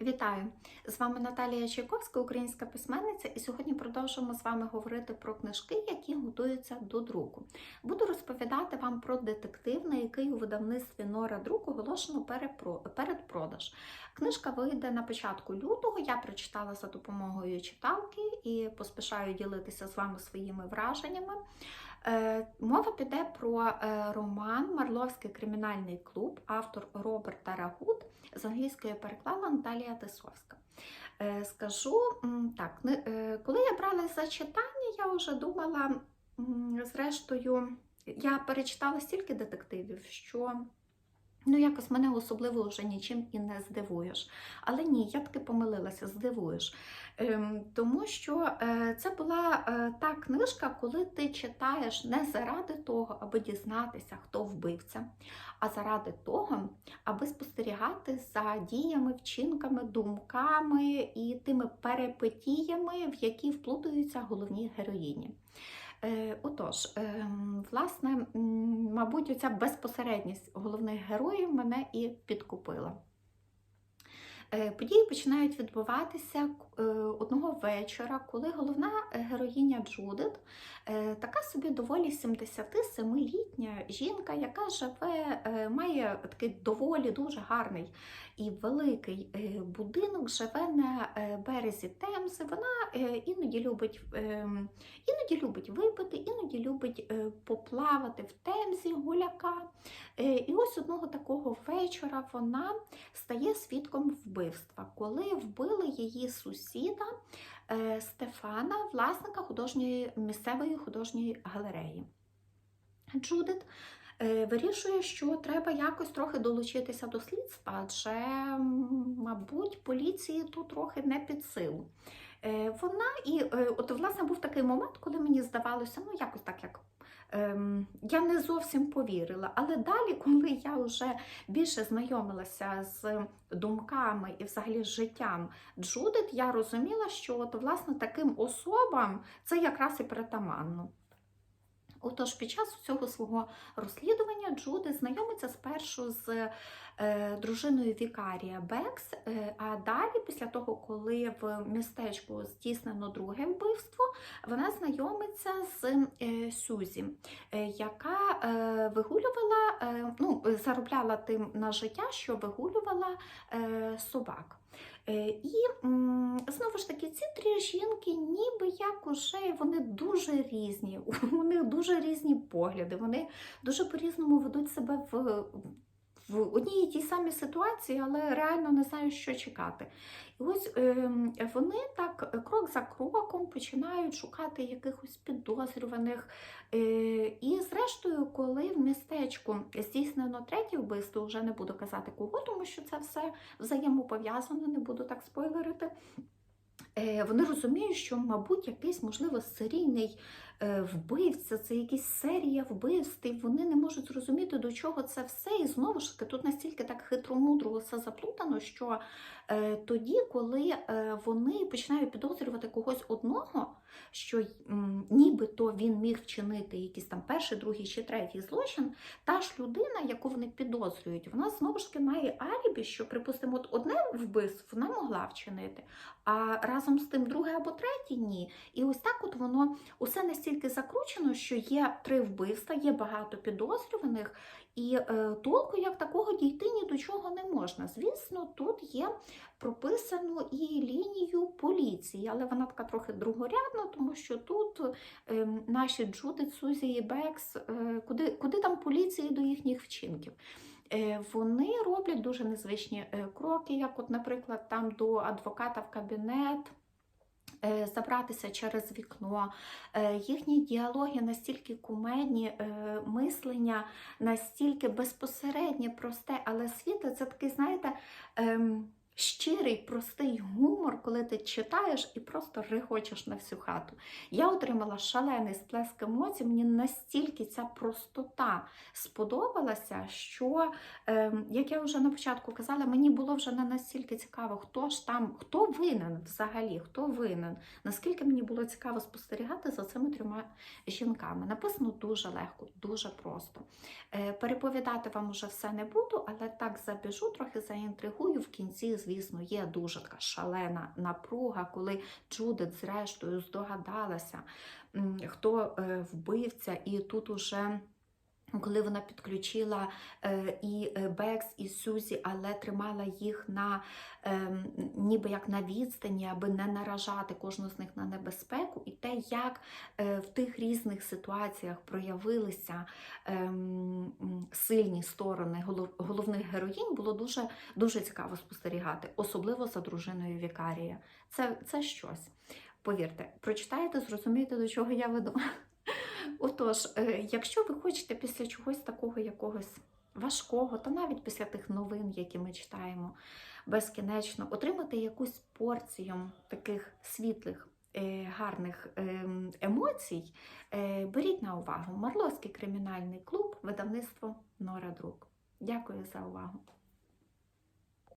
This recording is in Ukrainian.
Вітаю! З вами Наталія Чайковська, українська письменниця, і сьогодні продовжуємо з вами говорити про книжки, які готуються до друку. Буду розповідати вам про детектив, на який у видавництві Нора Друк оголошено передпродаж. Книжка вийде на початку лютого. Я прочитала за допомогою читалки і поспішаю ділитися з вами своїми враженнями. Е, Мова піде про е, роман Марловський кримінальний клуб, автор Роберта Рагут. З англійської переклала Наталія Тисовська. Е, Скажу так, коли я брала за читання, я вже думала, зрештою, я перечитала стільки детективів, що ну, якось мене особливо вже нічим і не здивуєш. Але ні, я таки помилилася, здивуєш. Ем, Тому що е, це була е, та книжка, коли ти читаєш не заради того, аби дізнатися, хто вбивця, а заради того, аби спостерігати за діями, вчинками, думками і тими перипетіями, в які вплутуються головні героїні. Е, Отож, ем, власне, мабуть, оця безпосередність головних героїв мене і підкупила. Е, Події починають відбуватися е, одного вечора, коли головна е, героїня Джудит, така собі доволі 77-літня жінка, яка живе, має такий доволі дуже гарний і великий будинок, живе на березі Темзи. Вона іноді любить, іноді любить випити, іноді любить поплавати в Темзі гуляка. І ось одного такого вечора вона стає свідком вбивства, коли вбили її сусіда е, Стефана, власника художньої місцевої художньої галереї. Джудит е, вирішує, що треба якось трохи долучитися до слідства, адже, мабуть, поліції тут трохи не під силу. Е, Вона і от власне був такий момент, коли мені здавалося, ну якось так як. Ем, Я не зовсім повірила, але далі, коли я вже більше знайомилася з думками і взагалі з життям Джудит, я розуміла, що от, власне таким особам це якраз і притаманно. Отож, під час цього свого розслідування Джудит знайомиться спершу з е, дружиною Вікарія Бекс, е, а далі, після того, коли в містечку здійснено друге вбивство, вона знайомиться з е, Сюзі, е, яка е, вигулювала, е, ну, заробляла тим на життя, що вигулювала е, собак. Е, І знову ж таки, ці три жінки, ніби як уже вони дуже різні, у них дуже різні погляди, вони дуже по-різному ведуть себе в, в одній і тій самій ситуації, але реально не знають, що чекати. І ось ем, вони так е, крок за кроком починають шукати якихось підозрюваних. Е, І зрештою, коли в містечку здійснено третє вбивство, вже не буду казати кого, тому що це все взаємопов'язано, не буду так спойлерити. Е, Вони розуміють, що, мабуть, якийсь, можливо, серійний вбивця, це якась серія вбивств, і вони не можуть зрозуміти, до чого це все. І знову ж таки, тут настільки так хитромудро все заплутано, що е, тоді, коли е, вони починають підозрювати когось одного, що нібито він міг вчинити якийсь там перший, другий чи третій злочин, та ж людина, яку вони підозрюють, вона знову ж таки має алібі, що, припустимо, от одне вбивство вона могла вчинити, а разом з тим друге або третє ні. І ось так от воно усе настільки закручено, що є три вбивства, є багато підозрюваних, і е, толку як такого дійти ні до чого не можна. Звісно, тут є прописано і лінію поліції, але вона така трохи другорядна, тому що тут е, наші Джудит, Сузі і Бекс, е, куди, куди там поліції до їхніх вчинків. Е, Вони роблять дуже незвичні кроки, як, от, наприклад, там до адвоката в кабінет. Е, Забратися через вікно, Е, їхні діалоги настільки кумедні, е, мислення настільки безпосереднє, просте, але світ це такий, знаєте, ем, щирий, простий гумор, коли ти читаєш і просто регочеш на всю хату. Я отримала шалений сплеск емоцій, мені настільки ця простота сподобалася, що, ем, як я вже на початку казала, мені було вже не настільки цікаво, хто ж там, хто винен взагалі, хто винен. Наскільки мені було цікаво спостерігати за цими трьома жінками. Написано дуже легко, дуже просто. Е, Переповідати вам уже все не буду, але так забіжу, трохи заінтригую в кінці, звісно, є дуже така шалена напруга, коли Джудит, зрештою, здогадалася, хто е, вбивця, і тут уже. Коли вона підключила е, і е, Бекс, і Сюзі, але тримала їх на ем, ніби як на відстані, аби не наражати кожну з них на небезпеку, і те, як е, в тих різних ситуаціях проявилися сильні сторони голов- головних героїнь, було дуже, дуже цікаво спостерігати, особливо за дружиною Вікарія. Це, це щось. Повірте, прочитаєте, зрозумієте, до чого я веду. Отож, е, якщо ви хочете після чогось такого якогось важкого, то навіть після тих новин, які ми читаємо безкінечно, отримати якусь порцію таких світлих, е, гарних ем, емоцій, е, беріть на увагу Марловський кримінальний клуб, видавництво Нора Друк. Дякую за увагу.